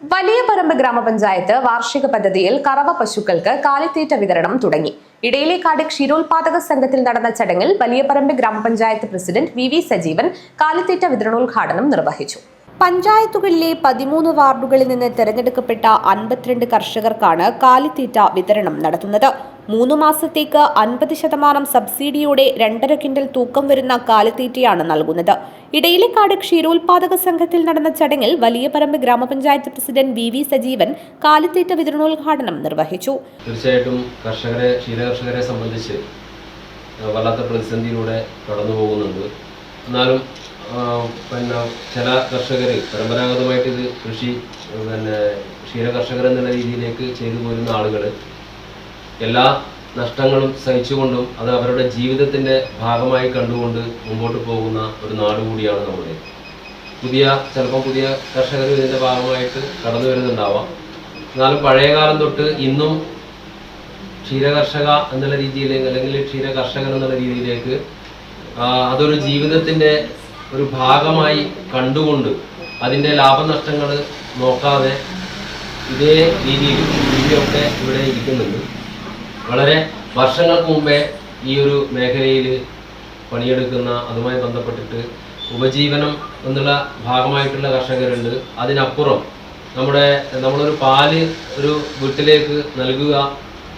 വലിയ പറമ്പ് ഗ്രാമപഞ്ചായത്ത് വാർഷിക പദ്ധതിയിൽ കറവ പശുക്കൾക്ക് കാലിത്തീറ്റ വിതരണം തുടങ്ങി. ഇടയിലേക്കാട് ക്ഷീരോത്പാദക സംഘത്തിൽ നടന്ന ചടങ്ങിൽ വലിയപറമ്പ് ഗ്രാമപഞ്ചായത്ത് പ്രസിഡന്റ് വി വി സജീവൻ കാലിത്തീറ്റ വിതരണോദ്ഘാടനം നിർവഹിച്ചു. പഞ്ചായത്തുകളിലെ പതിമൂന്ന് വാർഡുകളിൽ നിന്ന് തെരഞ്ഞെടുക്കപ്പെട്ട അൻപത്തിരണ്ട് കർഷകർക്കാണ് കാലിത്തീറ്റ വിതരണം നടത്തുന്നത്. മൂന്ന് മാസത്തേക്ക് അൻപത് ശതമാനം സബ്സിഡിയോടെ രണ്ടര കിൻഡൽ തൂക്കം വരുന്ന കാലിത്തീറ്റയാണ് നൽകുന്നത്. ഇടയിലേക്കാട് ക്ഷീരോത്പാദക സംഘത്തിൽ നടന്ന ചടങ്ങിൽ വലിയ പറമ്പ് ഗ്രാമപഞ്ചായത്ത് പ്രസിഡന്റ് വി വി സജീവൻ കാലിത്തീറ്റ വിതരണോദ്ഘാടനം നിർവഹിച്ചു. തീർച്ചയായിട്ടും കർഷകരെ ക്ഷീരകർഷകരെ സംബന്ധിച്ച് വല്ലാത്ത പ്രതിസന്ധിയിലൂടെ കടന്നു പോകുന്നുണ്ട്. എന്നാലും പിന്നെ ചില കർഷകർ പരമ്പരാഗതമായിട്ട് ഇത് കൃഷി പിന്നെ ക്ഷീരകർഷകർ എന്നുള്ള രീതിയിലേക്ക് ചെയ്തു പോരുന്ന ആളുകൾ എല്ലാ നഷ്ടങ്ങളും സഹിച്ചുകൊണ്ടും അത് അവരുടെ ജീവിതത്തിന്റെ ഭാഗമായി കണ്ടുകൊണ്ട് മുമ്പോട്ട് പോകുന്ന ഒരു നാട് കൂടിയാണ് നമ്മുടെ. പുതിയ ചിലപ്പോൾ പുതിയ കർഷകർ ഇതിന്റെ ഭാഗമായിട്ട് കടന്നു വരുന്നുണ്ടാവാം. എന്നാലും പഴയ കാലം തൊട്ട് ഇന്നും ക്ഷീരകർഷക എന്നുള്ള രീതിയിലേക്ക് അല്ലെങ്കിൽ ക്ഷീര കർഷകൻ എന്നുള്ള രീതിയിലേക്ക് അതൊരു ജീവിതത്തിന്റെ ഒരു ഭാഗമായി കണ്ടുകൊണ്ട് അതിന്റെ ലാഭനഷ്ടങ്ങൾ നോക്കാതെ ഇതേ രീതിയിൽ ഇവിടെ ഇരിക്കുന്നുണ്ട്. വളരെ വർഷങ്ങൾക്ക് മുമ്പേ ഈ ഒരു മേഖലയിൽ പണിയെടുക്കുന്ന അതുമായി ബന്ധപ്പെട്ടിട്ട് ഉപജീവനം എന്നുള്ള ഭാഗമായിട്ടുള്ള കർഷകരുണ്ട്. അതിനപ്പുറം നമ്മുടെ നമ്മളൊരു പാൽ ഒരു വീട്ടിലേക്ക് നൽകുക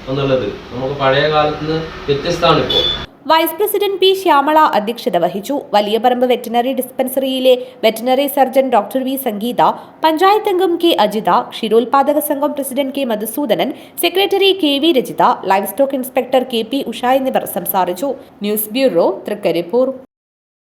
എന്നുള്ളത് നമുക്ക് പഴയ കാലത്ത് നിന്ന് വ്യത്യസ്തമാണ് ഇപ്പോൾ വൈസ് പ്രസിഡന്റ് പി ശ്യാമള അധ്യക്ഷത വഹിച്ചു. Valiyaparamba veterinary ഡിസ്പെൻസറിയിലെ veterinary surgeon doctor V Sangeetha panchayat അംഗം കെ അജിത ക്ഷീരോത്പാദക സംഘം president K Madhusudanan secretary K V Rajitha life stock inspector K P Usha എന്നിവർ സംസാരിച്ചു. News bureau Trikaripur.